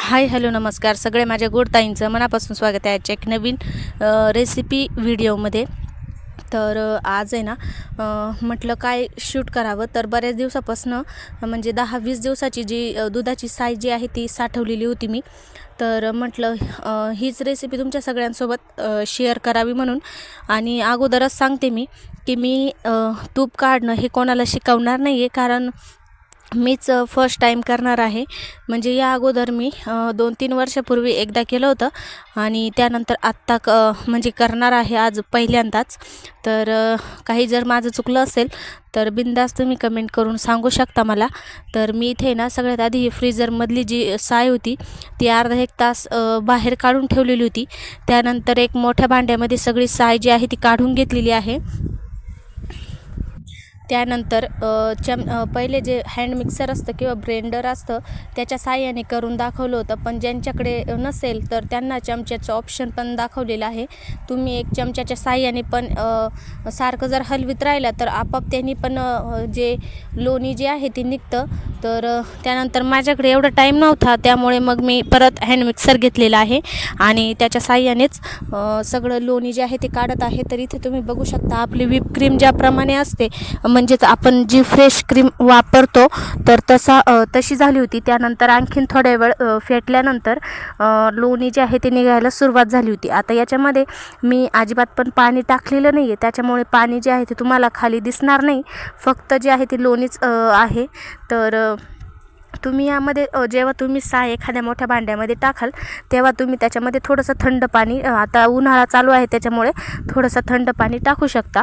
Hi hello नमस्कार. सगळे माझ्या गोड ताईंचं मनापासून स्वागत आहे आजच्या एक नवीन रेसिपी व्हिडिओमध्ये तर आज आहे ना म्हटलं काय शूट करावं? तर बऱ्याच दिवसापासून म्हणजे दहा वीस दिवसाची जी दुधाची साय जी आहे ती साठवलेली होती मी. तर म्हटलं हीच रेसिपी तुमच्या सगळ्यांसोबत शेअर करावी म्हणून. आणि अगोदरच सांगते मी की मी तूप काढणं हे कोणाला शिकवणार नाही आहे कारण मीच फर्स्ट टाईम करणार आहे. म्हणजे या अगोदर मी दोन तीन वर्षापूर्वी एकदा केलं होतं. आणि त्यानंतर आत्ता क म्हणजे करणार आहे आज पहिल्यांदाच. तर काही जर माझं चुकलं असेल तर बिंदास तुम्ही कमेंट करून सांगू शकता मला. तर मी इथे ना सगळ्यात आधी फ्रीजरमधली जी साय होती ती अर्धा एक तास बाहेर काढून ठेवलेली होती. त्यानंतर एक मोठ्या भांड्यामध्ये सगळी साय जी आहे ती काढून घेतलेली आहे. त्यानंतर चम पहिले जे हँड मिक्सर असतं किंवा ब्लेंडर असतं त्याच्या साहाय्याने करून दाखवलं होतं. पण ज्यांच्याकडे नसेल तर त्यांना चमच्याचं ऑप्शन पण दाखवलेलं आहे. तुम्ही एक चमच्याच्या साहाय्याने पण सारखं जर हलवीत राहिलं तर आपाप त्यांनी पण जे लोणी जे आहे ते निघतं. तर त्यानंतर माझ्याकडे एवढा टाईम नव्हता त्यामुळे मग मी परत हँड मिक्सर घेतलेला आहे. आणि त्याच्या साहाय्यानेच सगळं लोणी जे आहे ते काढत आहे. तर इथे तुम्ही बघू शकता आपली व्हिप क्रीम ज्याप्रमाणे असते म्हणजेच आपण जी फ्रेश क्रीम वापरतो तर तसा तशी झाली होती. त्यानंतर आणखीन थोड्या वेळ फेटल्यानंतर लोणी जे आहे ते निघायला सुरुवात झाली होती. आता याच्यामध्ये मी अजिबात पण पाणी टाकलेलं नाही आहे त्याच्यामुळे पाणी जे आहे ते तुम्हाला खाली दिसणार नाही. फक्त जे आहे ते लोणीच आहे. तर तुम्ही यामध्ये जेव्हा तुम्ही साय एखाद्या मोठ्या भांड्यामध्ये टाकाल तेव्हा तुम्ही त्याच्यामध्ये थोडंसं थंड पाणी आता उन्हाळा चालू आहे त्याच्यामुळे थोडंसं थंड पाणी टाकू शकता.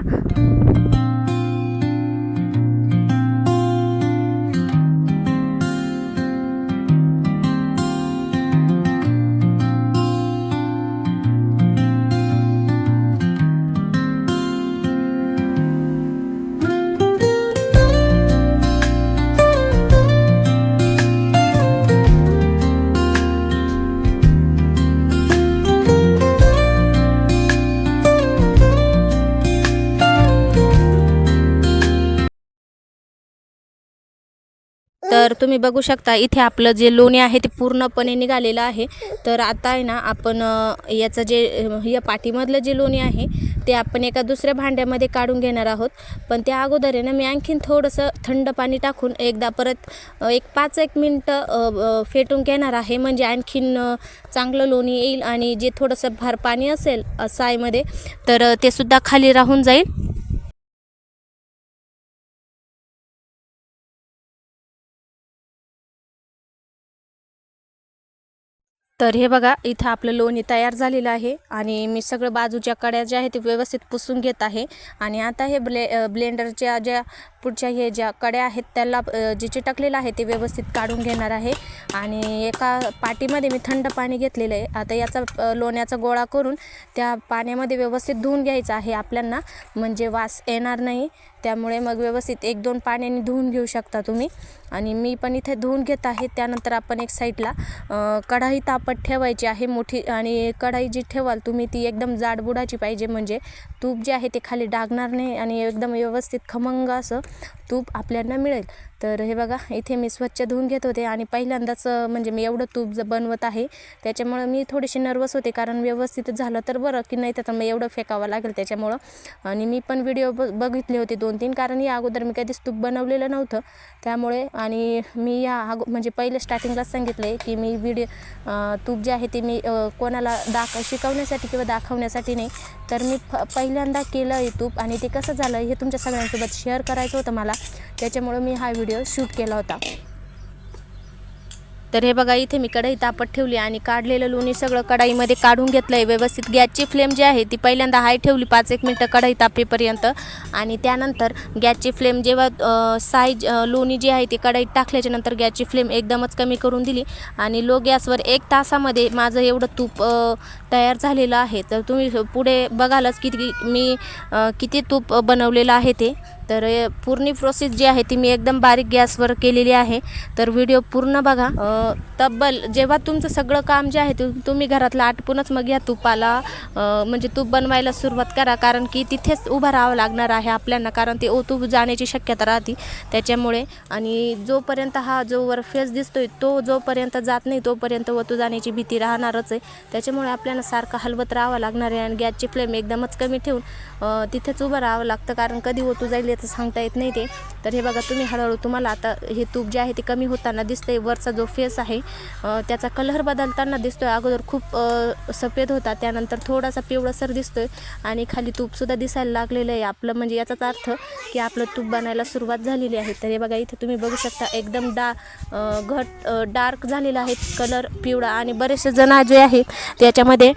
तर तुम्ही बघू शकता इथे आपलं जे लोणी आहे ते पूर्णपणे निघालेलं आहे. तर आता आहे ना आपण याचं जे या पाठीमधलं जे लोणी आहे ते आपण एका दुसऱ्या भांड्यामध्ये काढून घेणार आहोत. पण त्या अगोदर आहे ना मी आणखीन थोडंसं थंड पाणी टाकून एकदा परत एक पाच एक मिनटं फेटून घेणार आहे. म्हणजे आणखीन चांगलं लोणी येईल आणि जे थोडंसं भार पाणी असेल सायमध्ये तर ते सुद्धा खाली राहून जाईल. तर हे बघा इथं आपलं लोणी तयार झालेलं आहे आणि मी सगळं बाजूच्या कड्या ज्या आहेत ते व्यवस्थित पुसून घेत आहे. आणि आता हे ब्ले ब्लेंडरच्या ज्या पुढच्या हे ज्या कड्या आहेत त्याला जे चिटकलेलं आहे ते व्यवस्थित काढून घेणार आहे. आणि एका पाटीमध्ये मी थंड पाणी घेतलेलं आहे. आता याचा लोण्याचा गोळा करून त्या पाण्यामध्ये व्यवस्थित धुवून घ्यायचं आहे आपल्यांना. म्हणजे वास येणार नाही. त्यामुळे मग व्यवस्थित एक दोन पाण्याने धुवून घेऊ शकता तुम्ही. आणि मी पण इथे धुवून घेत आहे. त्यानंतर आपण एक साईडला कढाई तापत ठेवायची आहे मोठी. आणि कढाई जी ठेवाल तुम्ही ती एकदम जाडबुडाची पाहिजे. म्हणजे तूप जे आहे ते खाली डागणार नाही आणि एकदम व्यवस्थित खमंग असं तूप आपल्याला मिळेल. तर हे बघा इथे मी स्वच्छ धुवून घेत होते आणि पहिल्यांदाच म्हणजे मी एवढं तूप ज बनवत आहे. त्याच्यामुळं मी थोडीशी नर्वस होते कारण व्यवस्थित झालं तर बरं की नाही तर मग एवढं फेकावं लागेल त्याच्यामुळं. आणि मी पण व्हिडिओ ब बघितले होते दोन तीन कारण या अगोदर मी कधीच तूप बनवलेलं नव्हतं. त्यामुळे आणि मी या अगो म्हणजे पहिले स्टार्टिंगलाच सांगितलं आहे की मी व्हिडिओ तूप जे आहे ते मी कोणाला दाख शिकवण्यासाठी किंवा दाखवण्यासाठी नाही. तर मी फ पहिल्यांदा केलं आहे तूप आणि ते कसं झालं हे तुमच्या सगळ्यांसोबत शेअर करायचं होतं मला. त्याच्यामुळं मी हा व्हिडिओ शूट केला होता. तर हे बघा इथे मी कढई तापत ठेवली आणि काढलेलं लोणी सगळं कढाईमध्ये काढून घेतलं आहे व्यवस्थित गॅसची फ्लेम जी आहे ती पहिल्यांदा हाय ठेवली पाच एक मिनटं कढई तापेपर्यंत. आणि त्यानंतर गॅसची फ्लेम जेव्हा साईज लोणी जी आहे ती कढईत टाकल्याच्या नंतर गॅसची फ्लेम एकदमच कमी करून दिली. आणि लो गॅसवर एक तासामध्ये माझं एवढं तूप तयार झालेलं आहे. तर तुम्ही पुढे बघालच किती मी किती तूप बनवलेलं आहे ते. तर पूर्ण प्रोसेस जी आहे ती मी एकदम बारीक गॅसवर केलेली आहे. तर व्हिडिओ पूर्ण बघा. तब्बल जेव्हा तुमचं सगळं काम जे आहे ते तुम्ही घरातलं आटपूनच मग या तुपाला म्हणजे तूप बनवायला सुरुवात करा. कारण की तिथेच उभं राहावं लागणार आहे आपल्याला. कारण ते ओतूप जाण्याची शक्यता राहते त्याच्यामुळे. आणि जोपर्यंत हा जो वर फेस दिसतोय तो जोपर्यंत जात नाही तोपर्यंत ओतू जाण्याची भीती राहणारच आहे. त्याच्यामुळे आपल्याला सारखं हलवत राहावं लागणार आहे. आणि गॅसची फ्लेम एकदमच कमी ठेवून तिथेच उभं राहावं लागतं. कारण कधी ओतू जाईल तर सांगता येत नाही ते. तर हे बघा तुम्ही हळूहळू तुम्हाला आता हे तूप जे आहे ते कमी होताना दिसतंय. वरचा जो फेस आहे त्याचा कलर बदलताना दिसतोय. अगोदर खूप सफेद होता त्यानंतर थोडासा पिवळासर दिसतोय आणि खाली तूपसुद्धा दिसायला लागलेलं आहे. आपलं म्हणजे याचाच अर्थ की आपलं तूप बनायला सुरुवात झालेली आहे. तर हे बघा इथे तुम्ही बघू शकता एकदम डा घट डार्क झालेला आहे. कलर पिवळा आणि बरेचसे जण जे आहेत त्याच्यामध्ये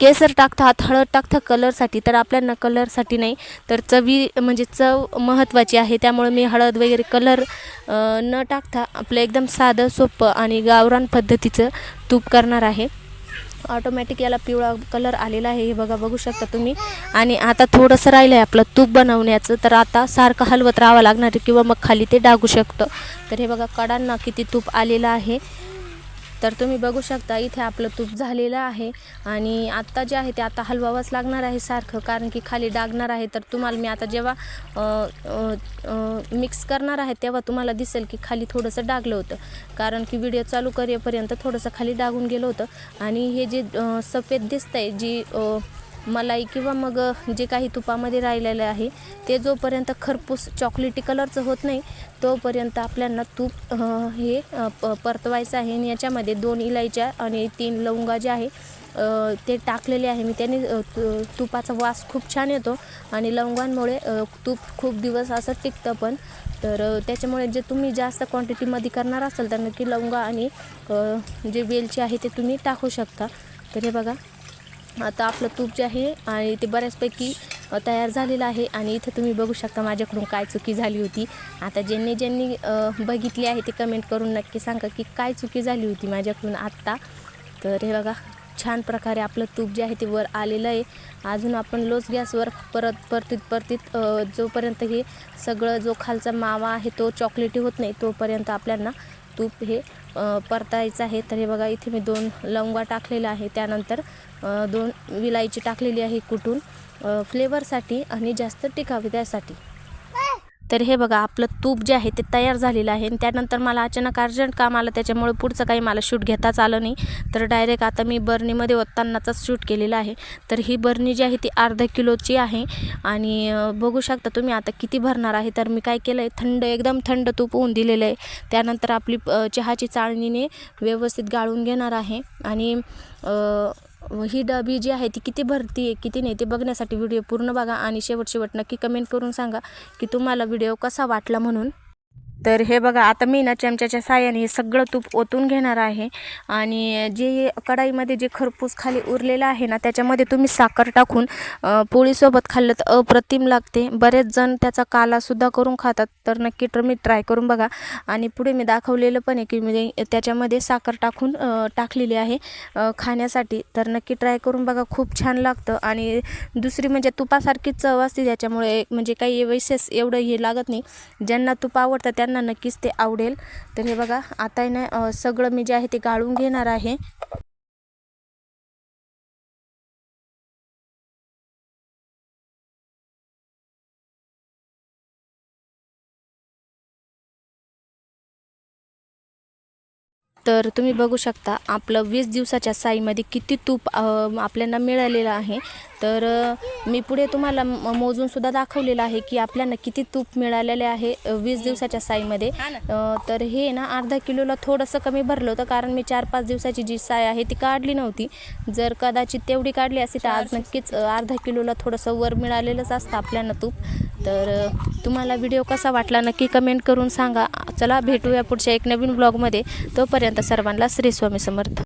केसर टाकतात हळद टाकतात कलरसाठी तर आपल्यांना कलरसाठी नाही. तर चवी म्हणजे चव महत्त्वाची आहे. त्यामुळे मी हळद वगैरे कलर न टाकता आपलं एकदम साधं सोपं आणि गावरान पद्धतीचं तूप करणार आहे. ऑटोमॅटिक याला पिवळा कलर आलेला आहे. हे बघा बघू शकता तुम्ही. आणि आता थोडंसं राहिलं आहे आपलं तूप बनवण्याचं. तर आता सारखं हलवत राहावं लागणार आहे किंवा मग खाली ते डागू शकतं. तर हे बघा कडांना किती तूप आलेलं आहे. तर तुम्ही बघू शकता इथे आपलं तूप झालेलं आहे. आणि आत्ता जे आहे ते आता हलवावंच लागणार आहे सारखं कारण की खाली डागणार आहे. तर तुम्हाला मी आता जेव्हा मिक्स करणार आहे तेव्हा तुम्हाला दिसेल की खाली थोडंसं डागलं होतं. कारण की व्हिडिओ चालू करेपर्यंत थोडंसं खाली डागून गेलं होतं. आणि हे जे सफेद सफेद दिसतंय जी मलाई किंवा मग जे काही तुपामध्ये राहिलेलं आहे ते जोपर्यंत खरपूस चॉकलेटी कलरचं होत नाही तोपर्यंत आपल्याला तूप हे प परतवायचं आहे. आणि याच्यामध्ये दोन इलायच्या आणि तीन लवंगा जे आहे ते टाकलेले आहे. मी त्याने तु- तुपाचा वास खूप छान येतो. आणि लवंगांमुळे तूप खूप दिवस असं टिकतं पण. तर त्याच्यामुळे जे तुम्ही जास्त क्वांटिटीमध्ये करणार असाल तर नक्की लवंगा आणि जे वेलची आहे ते तुम्ही टाकू शकता. तर हे बघा. आता आपलं तूप जे आहे आणि ते बऱ्याचपैकी तयार झालेलं आहे आणि इथं तुम्ही बघू शकता माझ्याकडून काय चुकी झाली होती. आता ज्यांनी ज्यांनी बघितली आहे ते कमेंट करून नक्की सांगा की काय चुकी झाली होती माझ्याकडून आत्ता. तर हे बघा छान प्रकारे आपलं तूप जे आहे ते वर आलेलं आहे. अजून आपण लोच गॅसवर परत परतीत परतीत जोपर्यंत हे सगळं जो खालचा मावा आहे तो चॉकलेटी होत नाही तोपर्यंत आपल्यांना तूप हे परतायचं आहे. तर हे बघा इथे मी दोन लवंगा टाकलेलं आहे त्यानंतर दोन विलायची टाकलेली आहे कुटून फ्लेवरसाठी आणि जास्त टिकावी त्यासाठी. तर हे बघा आपलं तूप जे आहे ते तयार झालेलं आहे. आणि त्यानंतर मला अचानक अर्जंट काम आलं त्याच्यामुळे पुढचं काही मला शूट घेताच आलं नाही. तर डायरेक्ट आता मी बर्नीमध्ये ओततानाचाच शूट केलेला आहे. तर ही बर्नी जी आहे ती अर्धा किलोची आहे. आणि बघू शकता तुम्ही आता किती भरणार आहे. तर मी काय केलं आहे थंड एकदम थंड तूप होऊन दिलेलं आहे. त्यानंतर आपली चहाची चाळणीने व्यवस्थित गाळून घेणार आहे. आणि ही डबी जी आहे ती किती भरती आहे किती नाही ते बघण्यासाठी व्हिडिओ पूर्ण बघा आणि शेवट शेवट नक्की कमेंट करून सांगा की तुम्हाला व्हिडिओ कसा वाटला म्हणून. तर हे बघा आता मी ना चमच्याच्या साह्याने हे सगळं तूप ओतून घेणार आहे. आणि जे कढाईमध्ये जे खरपूस खाली उरलेलं आहे ना त्याच्यामध्ये तुम्ही साखर टाकून पोळीसोबत खाल्लं तर अप्रतिम लागते. बरेच जण त्याचा कालासुद्धा करून खातात तर नक्की तुम्ही ट्राय करून बघा. आणि पुढे मी दाखवलेलं पण आहे की मी त्याच्यामध्ये साखर टाकून टाकलेली आहे खाण्यासाठी. तर नक्की ट्राय करून बघा खूप छान लागतं. आणि दुसरी म्हणजे तुपासारखीच चव असते त्याच्यामुळे म्हणजे काही विशेष एवढं हे लागत नाही. ज्यांना तूप आवडतं त्यांना नक्कीच ते आवडेल. तर हे बघा आता ना सगळं मी जे आहे ते गाळून घेणार आहे. तर तुम्ही बघू शकता आपलं वीस दिवसाच्या साईमध्ये किती तूप आपल्याला मिळालेलं आहे. तर मी पुढे तुम्हाला म- मोजूनसुद्धा दाखवलेलं आहे की आपल्याला किती तूप मिळालेले आहे वीस दिवसाच्या साईमध्ये. तर हे ना अर्धा किलोला थोडंसं कमी भरलं होतं कारण मी चार पाच दिवसाची जी साय आहे ती काढली नव्हती. जर कदाचित तेवढी काढली असती तर आज नक्कीच अर्धा किलोला थोडंसं वर मिळालेलंच असतं आपल्याला तूप. तर तुम्हाला व्हिडिओ कसा वाटला नक्की कमेंट करून सांगा. चला भेटूया पुढच्या एक नवीन ब्लॉगमध्ये तोपर्यंत सर्वांना श्री स्वामी समर्थ.